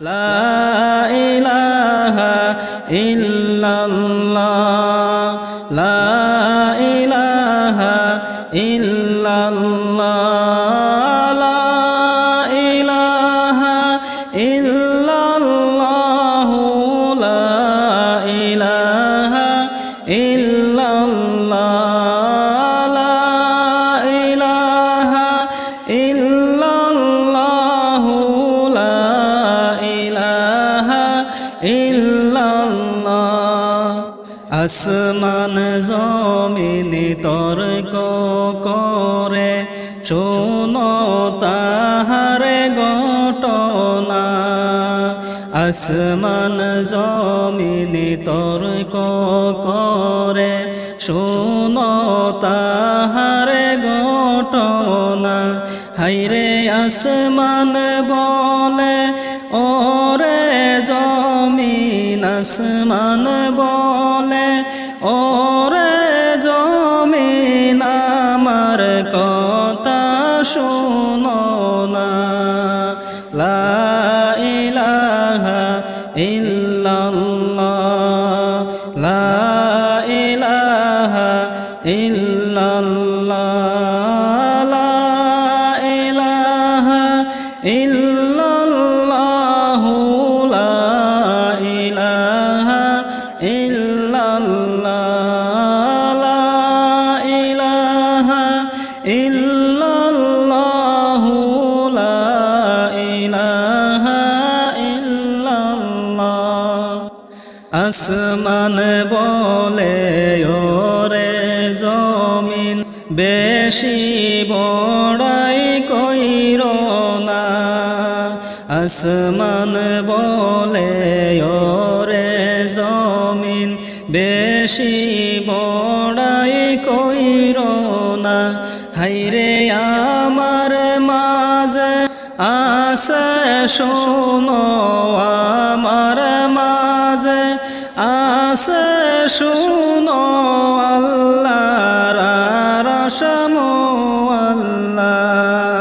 লা ইলাহা ইল্লাল্লাহ আসমান জমিন তর্ক করে, শোনো তাহারে ঘটনা। আসমান জমিন তর্ক করে, শোনো তাহারে ঘটনা। হাইরে আসমান বলে জমিন আসমান বলে ওরে জমিন আমার কথা শোনো। আসমান বলে, ওরে জমিন বেশি বড়াই কইর না। আসমান বলে, ওরে জমিন বেশি বড়াই কইর না। হাইরে আমার মাঝে আসে শোনো আমার মাঝে। আসে শুনো আল্লাহ রসম আল্লাহ।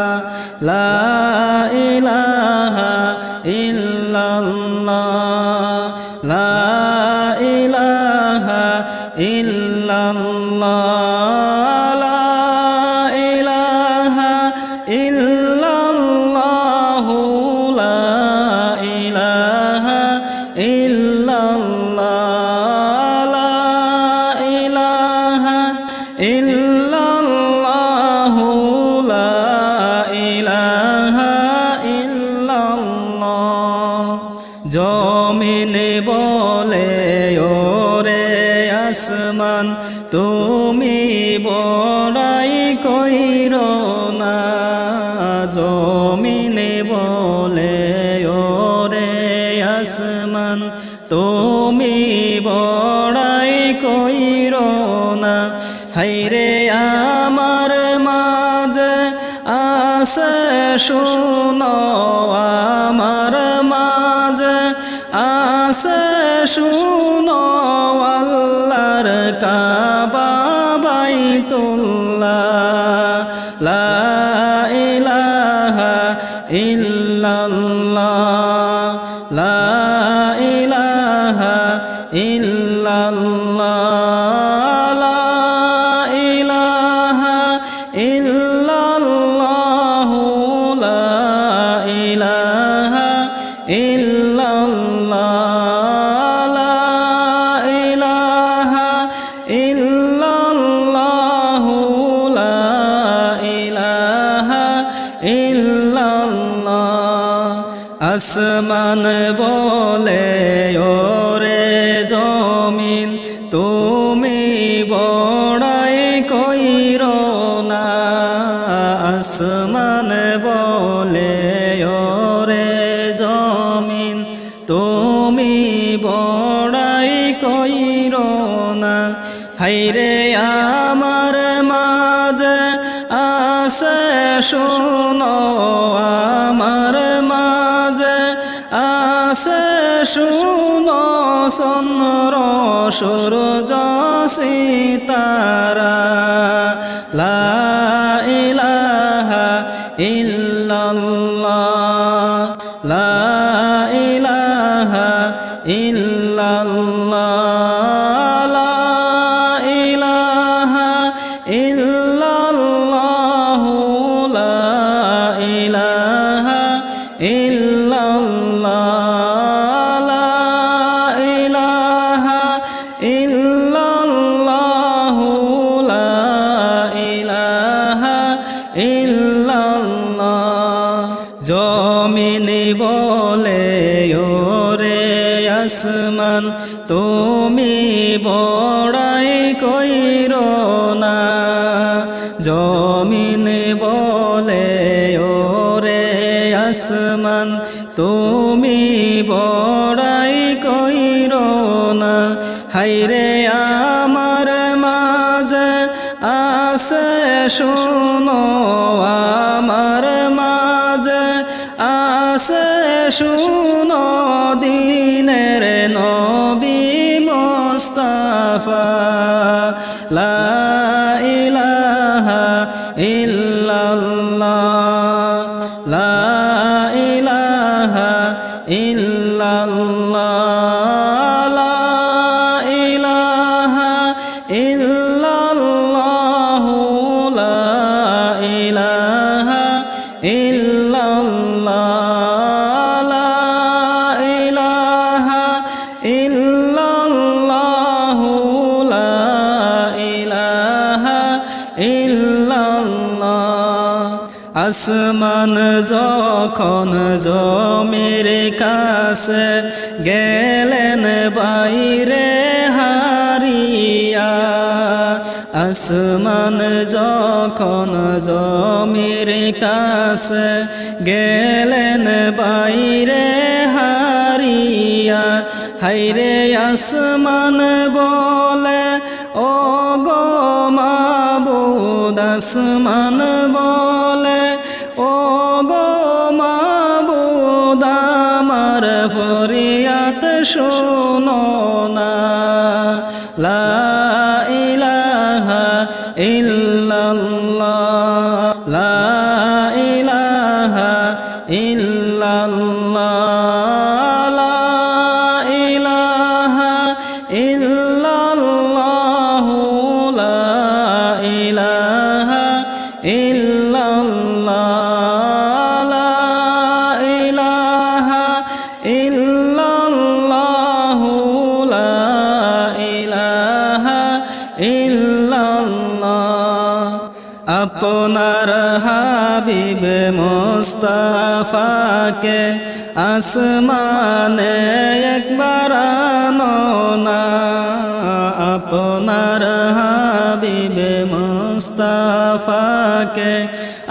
আসমান, তুমি বড়াই কইর না, জমিন বলে ওরে আসমান, তুমি বড়াই কইর না, হাইরে আমার মাঝে আসে, শুনো আমার মাঝে আসে শুনো আল্লাহর কাবা বাইতুল্লাহ। লা কইর না, আসমান বলে, ওরে জমিন, তুমি বড়াই কইর না। হাইরে আমার মাঝে আসে শুনো, আমার মাঝে আসে শুনো, চন্দ্র সূর্য। লা ইলাহা লা আসমান, তুমি বড়াই কইর না। হাইরে আমার মাঝে আসে শুনো, আমার মাঝে আসে শুনো, দিনের নবী মোস্তাফা। আসমান যখন জমির কাছে গেলেন বাইরে হারিয়া, আসমান যখন জমির কাছে গেলেন বাইরে হারিয়া হাইরে আসমান বলে ও গো আসমান বলে ও গো মাবুদ, আমার ফরিয়াত শোনো না। লা ইলাহা ইল্লাল্লাহ, লা ইলাহা ইল্লাল্লাহ। আপনার হাবিব মোস্তাফাকে আসমানে একবার না। আপনার হাবিব মোস্তাফাকে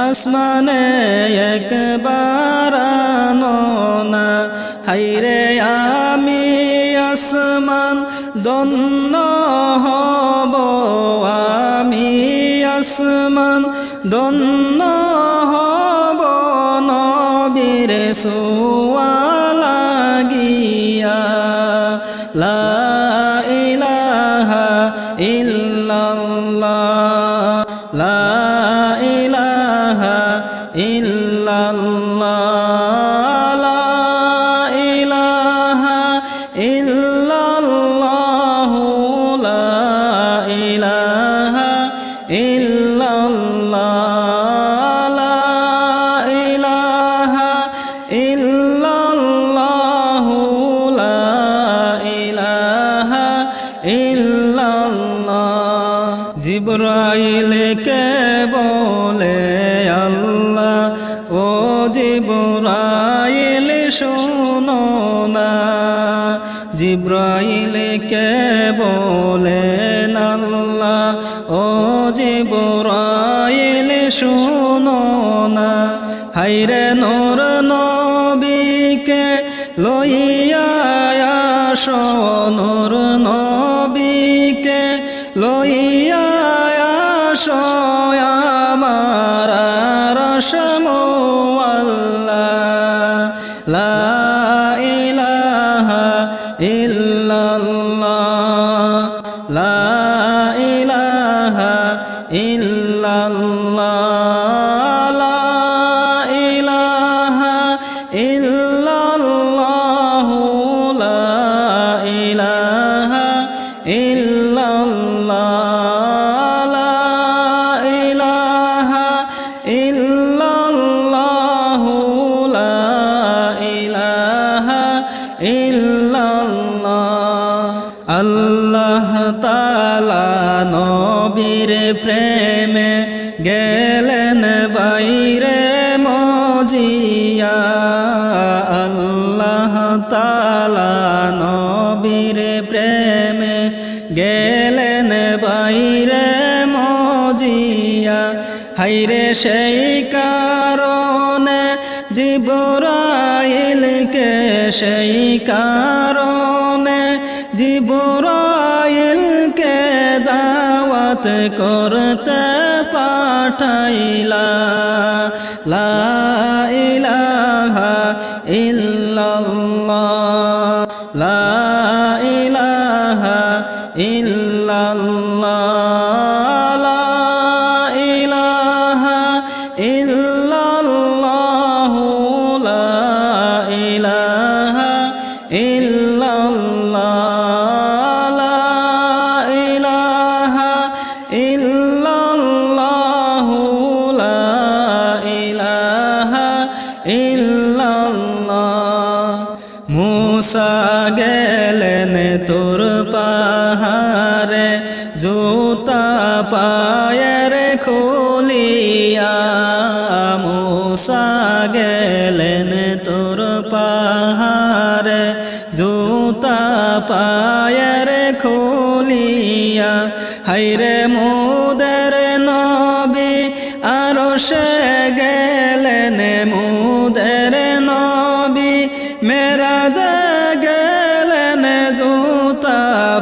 আসমানে একবার না। হাইরে আমি আসমান দন্ন হব, আমি আসমান দন্ন হব নবীর সুয়ালাগিয়া লা ইলাহা ইল্লাল্লাহ। লা ইলাহা ইল্লাল্লাহ। লা ইলাহা ইল্লাল্লাহ জিব্রাইল শোনো না। জিব্রাইল কে বলেন আল্লাহ? ও জিব্রাইল শোনো না। হাইরে নোর নবীকে লইয়া আসো, নোর নবীকে লইয়া আসো, আমার রসম নবীর প্রেমে গেলেন বাইরে মজিয়া। হাইরে সেই কারণে জিবরাইলকে সেই কারণে জিবরাইলকে দাওয়াত করতে পাঠাইলা। লা ইলাহা ইল্লাল্লাহ। মুসা গেলেন তোর পাহাড়ে, জুতা পায়ের খুলিয়া মুসা গেলেন তোর পাহাড়ে, জুতা পায়ের খুলিয়া। হাইরে মুদের নবী আরও সে গেলেন, মুদের নবী মেরা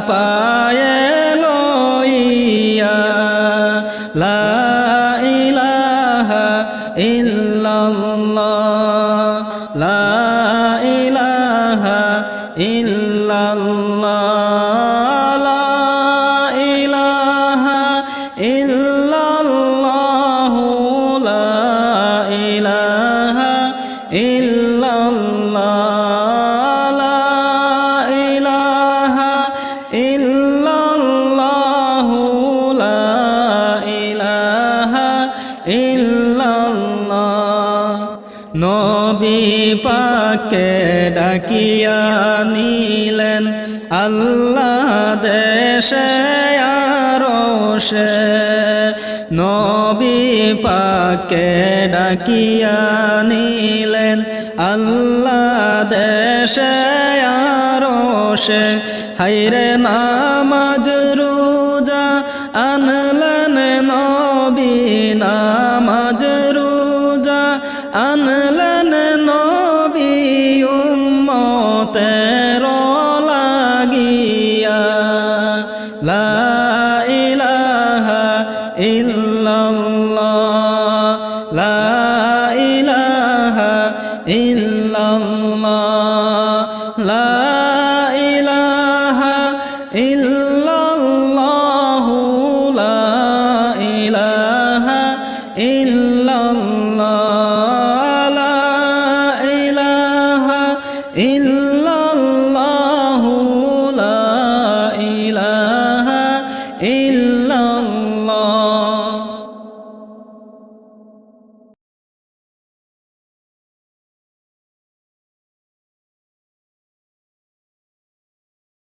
পায়ে লইয়া লা ইলাহা ইল্লাল্লাহ লা ইলাহা ইল্লাল্লাহ। পাকে ডাকিয়া নিলেন। আল্লাহ দেশে আরশে নবী পাকে ডাকিয়া নিলেন। আল্লাহ দেশে আরশে হাইরে নামাজ রোজা আনলেন নবী, নামাজ রোজা আনলেন